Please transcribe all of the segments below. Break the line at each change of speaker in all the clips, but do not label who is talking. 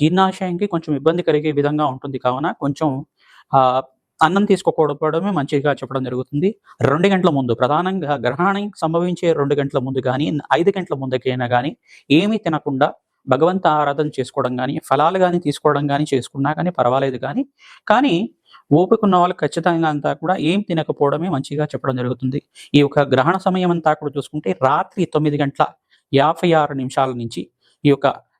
జీర్ణాశయంకి కొంచెం ఇబ్బంది కలిగే విధంగా ఉంటుంది. కావున కొంచెం ఆ అన్నం తీసుకోకపోవడమే మంచిగా చెప్పడం జరుగుతుంది. రెండు గంటల ముందు ప్రధానంగా గ్రహణం సంభవించే రెండు గంటల ముందు కానీ ఐదు గంటల ముందుకైనా కానీ ఏమీ తినకుండా భగవంత ఆరాధన చేసుకోవడం కానీ ఫలాలు కానీ తీసుకోవడం కానీ చేసుకున్నా కానీ పర్వాలేదు కానీ కానీ ఓపిక ఉన్న వాళ్ళు ఖచ్చితంగా అంతా కూడా ఏం తినకపోవడమే మంచిగా చెప్పడం జరుగుతుంది. ఈ యొక్క గ్రహణ సమయం అంతా కూడా చూసుకుంటే రాత్రి తొమ్మిది గంటల యాభై ఆరు నిమిషాల నుంచి ఈ యొక్క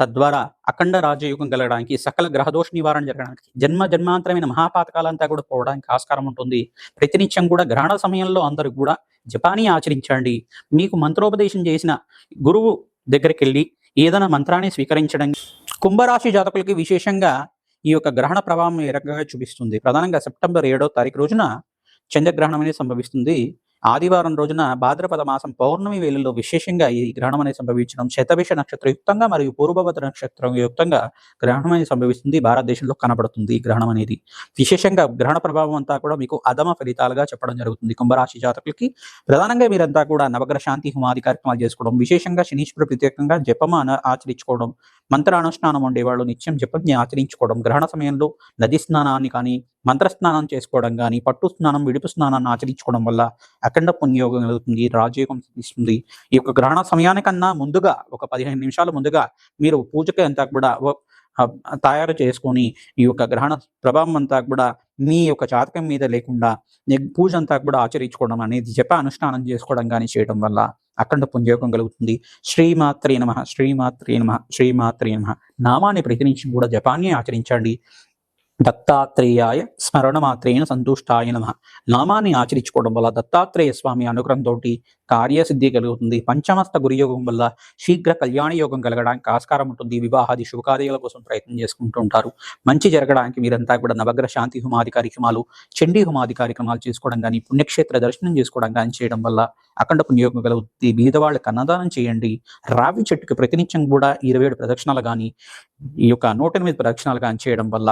తద్వారా అఖండ రాజయోగం కలగడానికి సకల గ్రహదోష నివారణ జరగడానికి జన్మ జన్మాంతరమైన మహాపాతకాలంతా కూడా పోవడానికి ఆస్కారం ఉంటుంది. ప్రతినిత్యం కూడా గ్రహణ సమయంలో అందరూ కూడా జపాని ఆచరించండి. మీకు మంత్రోపదేశం చేసిన గురువు దగ్గరికి వెళ్ళి ఏదైనా మంత్రాన్ని స్వీకరించడం. కుంభరాశి జాతకులకి విశేషంగా ఈ యొక్క గ్రహణ ప్రభావం ఏ రకంగా చూపిస్తుంది? ప్రధానంగా సెప్టెంబర్ ఏడో తారీఖు రోజున చంద్రగ్రహణం అనేది సంభవిస్తుంది. ఆదివారం రోజున భాద్రపద మాసం పౌర్ణమి వేళల్లో విశేషంగా ఈ గ్రహణం అనేది సంభవించడం శతభిష నక్షత్ర యుక్తంగా మరియు పూర్వభద్ర నక్షత్రం యుక్తంగా గ్రహణం అనేది సంభవిస్తుంది. భారతదేశంలో కనబడుతుంది ఈ గ్రహణం అనేది విశేషంగా గ్రహణ ప్రభావం అంతా కూడా మీకు అధమ ఫలితాలుగా చెప్పడం జరుగుతుంది. కుంభరాశి జాతకులకి ప్రధానంగా మీరంతా కూడా నవగ్రహ శాంతి హుమాది కార్యక్రమాలు చేసుకోవడం విశేషంగా శనీశ్వర ప్రత్యేకంగా జపమాన ఆచరించుకోవడం మంత్రానుష్ఠానం ఉండేవాళ్ళు నిత్యం జపజ్ఞ ఆచరించుకోవడం గ్రహణ సమయంలో నది స్నానాన్ని కానీ మంత్ర స్నానం చేసుకోవడం కానీ పట్టు స్నానం విడుపు స్నానాన్ని ఆచరించుకోవడం వల్ల అఖండ పుణ్యయోగం కలుగుతుంది రాజయోగం సిద్ధిస్తుంది. ఈ యొక్క గ్రహణ సమయానికన్నా ముందుగా ఒక పదిహేను నిమిషాల ముందుగా మీరు పూజకి అంతా కూడా తయారు చేసుకొని ఈ యొక్క గ్రహణ ప్రభావం అంతా కూడా మీ యొక్క జాతకం మీద లేకుండా పూజ అంతా కూడా ఆచరించుకోవడం అనేది జప అనుష్ఠానం చేసుకోవడం కానీ చేయడం వల్ల అఖండ పుణ్యోగం కలుగుతుంది. శ్రీమాత్రే నమ శ్రీమాత్రే నమ శ్రీమాత్రే నమ. నామాన్ని ప్రతినించి కూడా జపాన్ని ఆచరించండి. దత్తాత్రేయాయ స్మరణమాత్రేణ సంతుష్టాయ నమ నామాన్ని ఆచరించుకోవడం వల్ల దత్తాత్రేయ స్వామి అనుగ్రహంతో కార్యసిద్ధి కలుగుతుంది పంచమస్త గురియోగం వల్ల శీఘ్ర కళ్యాణ యోగం కలగడానికి ఆస్కారం ఉంటుంది వివాహాది శుభకార్యాల కోసం ప్రయత్నం చేసుకుంటూ ఉంటారు మంచి జరగడానికి మీరంతా కూడా నవగ్రహ శాంతి హుమాది కార్యక్రమాలు చండీ హుమాది కార్యక్రమాలు చేసుకోవడం కానీ పుణ్యక్షేత్ర దర్శనం చేసుకోవడం కానీ చేయడం వల్ల అఖండ పుణ్యయోగం కలుగుతుంది. బీదవాళ్ళకి అన్నదానం చేయండి. రావి చెట్టుకి ప్రతినిత్యం కూడా ఇరవై ఏడు ప్రదక్షిణాలు కానీ ఈ యొక్క నూట ఎనిమిది ప్రదక్షిణాలు కానీ చేయడం వల్ల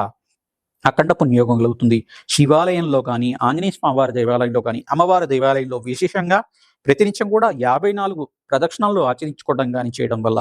అఖండ పుణ్యోగం కలుగుతుంది. శివాలయంలో కానీ ఆంజనేయ స్వామివారి దేవాలయంలో కానీ అమ్మవారి దేవాలయంలో విశేషంగా ప్రతినిత్యం కూడా యాభై నాలుగు ప్రదక్షిణాలు ఆచరించుకోవడం కానీ చేయడం వల్ల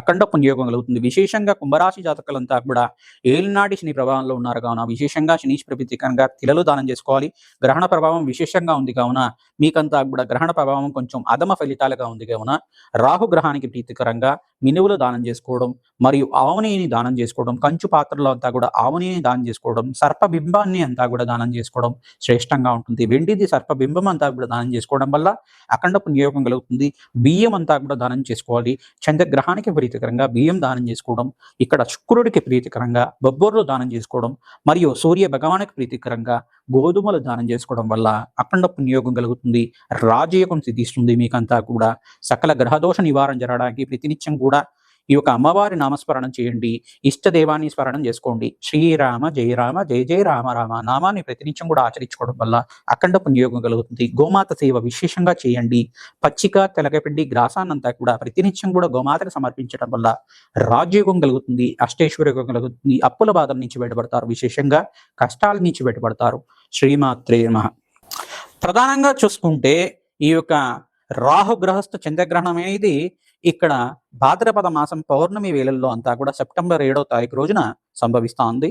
అఖండ పుణ్యోగం కలుగుతుంది. విశేషంగా కుంభరాశి జాతకులంతా కూడా ఏలినాటి శని ప్రభావంలో ఉన్నారు. కావున విశేషంగా శనీశ్వర ప్రతీకంగా తిలలు దానం చేసుకోవాలి. గ్రహణ ప్రభావం విశేషంగా ఉంది. కావున మీకంతా కూడా గ్రహణ ప్రభావం కొంచెం అదమ ఫలితాలుగా ఉంది. కావున రాహు గ్రహానికి ప్రీతికరంగా మినువులు దానం చేసుకోవడం మరియు ఆవునేని దానం చేసుకోవడం కంచు పాత్రలో అంతా కూడా ఆవునేని దానం చేసుకోవడం సర్పబింబాన్ని అంతా కూడా దానం చేసుకోవడం శ్రేష్టంగా ఉంటుంది. వెండిది సర్పబింబం అంతా కూడా దానం చేసుకోవడం వల్ల అఖండ పునియోగం కలుగుతుంది. బియ్యం అంతా కూడా దానం చేసుకోవాలి. చంద్రగ్రహానికి ప్రీతికరంగా బియ్యం దానం చేసుకోవడం ఇక్కడ శుక్రుడికి ప్రీతికరంగా బొబ్బర్లు దానం చేసుకోవడం మరియు సూర్య భగవానికి ప్రీతికరంగా గోధుమలు దానం చేసుకోవడం వల్ల అఖండ పుణ్యోగం కలుగుతుంది రాజయోగం సిద్ధిస్తుంది మీకంతా కూడా. సకల గ్రహదోష నివారణ జరగడానికి ప్రతినిత్యం కూడా ఈ యొక్క అమ్మవారి నామస్మరణం చేయండి. ఇష్టదేవాన్ని స్మరణం చేసుకోండి. శ్రీరామ జయ రామ జయ జయ రామ రామ నామాన్ని ప్రతినిత్యం కూడా ఆచరించుకోవడం వల్ల అఖండ పుణ్యయోగం కలుగుతుంది. గోమాత సేవ విశేషంగా చేయండి. పచ్చిక తెలగపిండి గ్రాసాన్నంతా కూడా ప్రతినిత్యం కూడా గోమాతకు సమర్పించడం వల్ల రాజ్యోగం కలుగుతుంది. అష్టైశ్వర్యోగం కలుగుతుంది. అప్పుల బాధల నుంచి బయటపడతారు. విశేషంగా కష్టాల నుంచి బయటపడతారు. శ్రీమాత్రే నమః. ప్రధానంగా చూసుకుంటే ఈ యొక్క రాహు గ్రహస్థ చంద్రగ్రహణం అనేది ఇక్కడ భాద్రపద మాసం పౌర్ణమి వేళల్లో అంతా కూడా సెప్టెంబర్ ఏడో తారీఖు రోజున సంభవిస్తా ఉంది.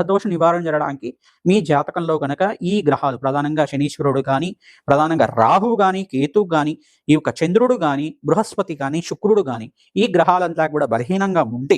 గ్రహదోష నివారణ జరగడానికి మీ జాతకంలో కనుక ఈ గ్రహాలు ప్రధానంగా శనీశ్వరుడు కానీ ప్రధానంగా రాహువు కానీ కేతువు కానీ ఈ యొక్క చంద్రుడు కానీ బృహస్పతి కానీ శుక్రుడు కానీ ఈ గ్రహాలంతా కూడా బలహీనంగా ఉంటే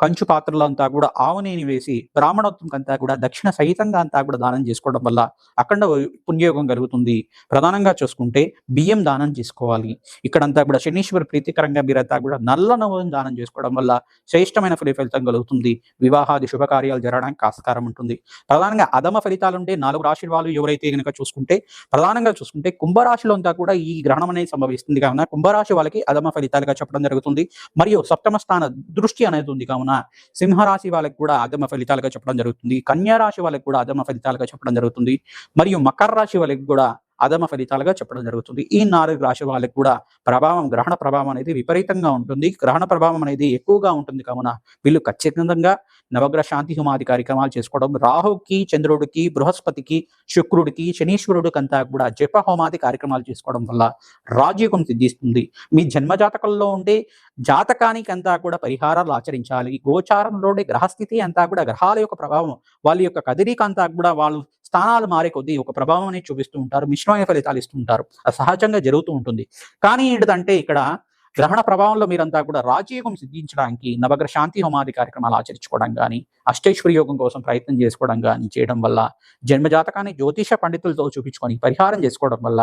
కంచు పాత్రలు అంతా కూడా ఆవునేని వేసి బ్రాహ్మణత్వం అంతా కూడా దక్షిణ సహితంగా అంతా కూడా దానం చేసుకోవడం వల్ల అఖండ పుణ్యయోగం కలుగుతుంది. ప్రధానంగా చూసుకుంటే బియ్యం దానం చేసుకోవాలి. ఇక్కడంతా కూడా శనీశ్వర ప్రీతికరంగా మీరంతా కూడా నల్ల నవ్వులను దానం చేసుకోవడం వల్ల శ్రేష్టమైన ఫలితం కలుగుతుంది. వివాహాది శుభకార్యాలు జరగడానికి ఆస్కారం ఉంటుంది. ప్రధానంగా అధమ ఫలితాలు ఉంటే నాలుగు రాశి వాళ్ళు ఎవరైతే కనుక చూసుకుంటే ప్రధానంగా చూసుకుంటే కుంభరాశిలో అంతా కూడా ఈ గ్రహణం అనేది సంభవిస్తుంది. కావున కుంభరాశి వాళ్ళకి అధమ ఫలితాలుగా చెప్పడం జరుగుతుంది. మరియు సప్తమ స్థాన దృష్టి అనేది ఉంది. కావున సింహరాశి వాళ్ళకి కూడా అధమ ఫలితాలుగా చెప్పడం జరుగుతుంది. కన్యా రాశి వాళ్ళకి కూడా అధమ ఫలితాలుగా చెప్పడం జరుగుతుంది. మరియు మకర రాశి వాళ్ళకి కూడా అధమ ఫలితాలుగా చెప్పడం జరుగుతుంది. ఈ నాలుగు రాశి వాళ్ళకి కూడా ప్రభావం గ్రహణ ప్రభావం అనేది విపరీతంగా ఉంటుంది. గ్రహణ ప్రభావం అనేది ఎక్కువగా ఉంటుంది కావున వీళ్ళు ఖచ్చితంగా నవగ్రహ శాంతి హోమాది కార్యక్రమాలు చేసుకోవడం రాహుకి చంద్రుడికి బృహస్పతికి శుక్రుడికి శనీశ్వరుడికి అంతా కూడా జప హోమాది కార్యక్రమాలు చేసుకోవడం వల్ల రాజ్యోగం సిద్ధిస్తుంది. మీ జన్మ జాతకంలో ఉండే జాతకానికి అంతా కూడా పరిహారాలు ఆచరించాలి. గోచారంలోనే గ్రహస్థితి అంతా కూడా గ్రహాల యొక్క ప్రభావం వాళ్ళ యొక్క కదిరిక అంతా కూడా వాళ్ళు స్థానాలు మారే కొద్దీ ఒక ప్రభావం అనేది చూపిస్తూ ఉంటారు మిశ్రమైన ఫలితాలు ఇస్తూ ఉంటారు. అది సహజంగా జరుగుతూ ఉంటుంది. కానీ ఏంటంటే ఇక్కడ గ్రహణ ప్రభావంలో మీరంతా కూడా రాజయోగం సిద్ధించడానికి నవగ్రహ శాంతి హోమాది కార్యక్రమాలు ఆచరించుకోవడం కానీ అష్టేశ్వరి యోగం కోసం ప్రయత్నం చేసుకోవడం కానీ చేయడం వల్ల జన్మజాతకాన్ని జ్యోతిష పండితులతో చూపించుకొని పరిహారం చేసుకోవడం వల్ల